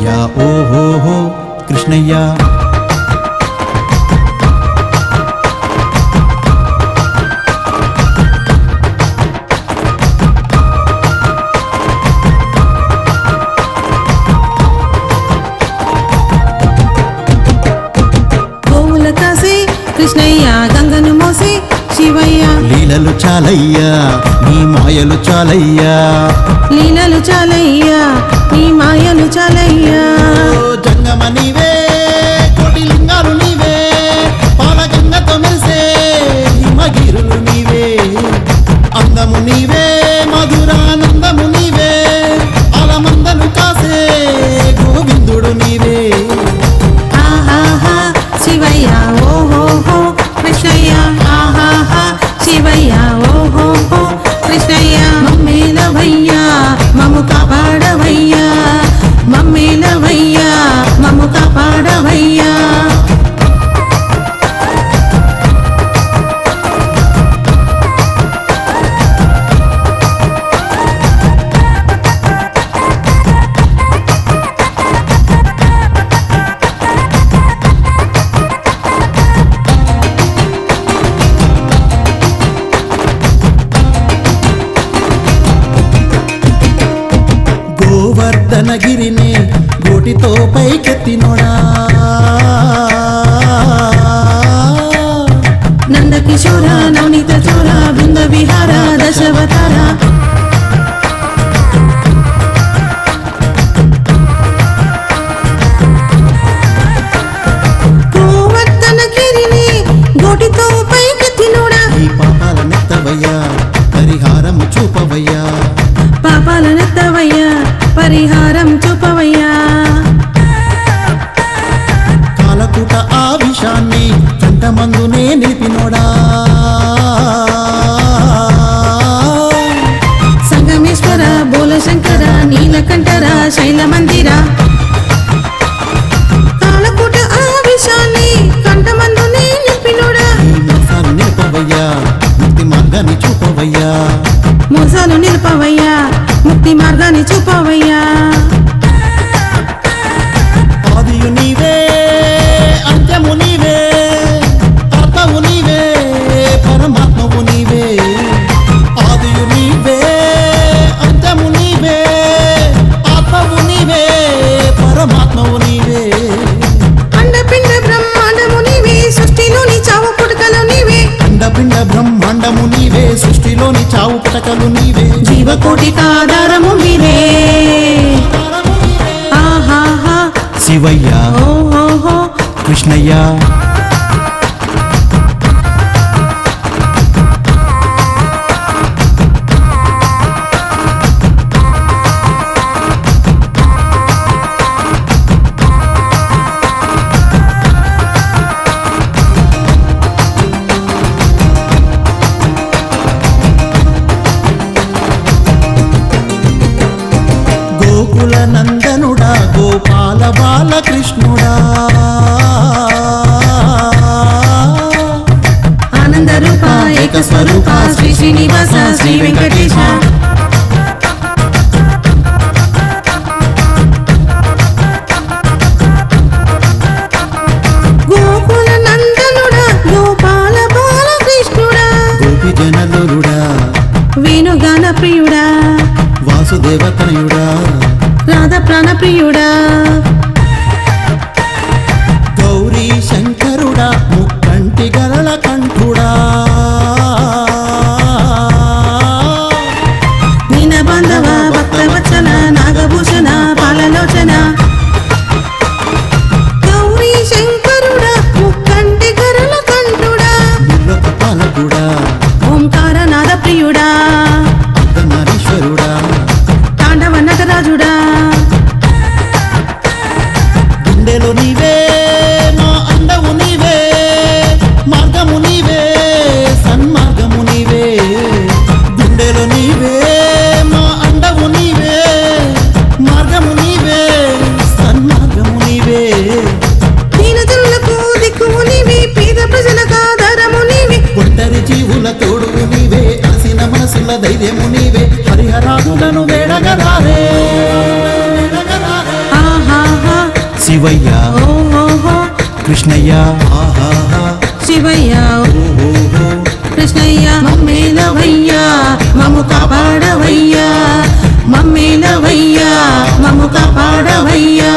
శివయ్య ఓహోహో కృష్ణయ్య గోవుల చాలయ్యా నీ మాయలు చాలయ్యా. లీలలు చాలయ్యా నీ మాయలు చాలయ్యా. ఓ జంగమ నీవే గోవర్ధనగిరిని గోటితో పైకెత్తినోడా నందకిశోర నవనీత చోర బృంద విహార దశవతారా. నీలకంఠర శైలమందిర. కాలకూట ఆ విషాన్ని కంఠమందునే నింపినోడా మోసాలు నిలపవయ్యా ముక్తి మార్గాన్ని చూపవయ్యా. మోసాలు నిలపవయ్యా ముక్తి మార్గాన్ని చూపవయ్యా. ఆదియు నీవే అంత్యము నీవే సృష్టిలోని చావు పుటకలు నీవే. జీవకోటికి ఆధారము మీరే. ఆహాహా. శివయ్య. కృష్ణయ్య. బాలకృష్ణుడా. ఆనంద రూప ఏక స్వరూప శ్రీ శ్రీనివాస శ్రీ వెంకటేశ. దైవము నీవే హరిహరాదులను వేడగరారే శివయ్య. కృష్ణయ్య. శివయ్య. కృష్ణయ్య. మమ్మేలవయ్యా. మము కాపాడవయ్యా. మమ్మేలవయ్యా. మము కాపాడవయ్యా.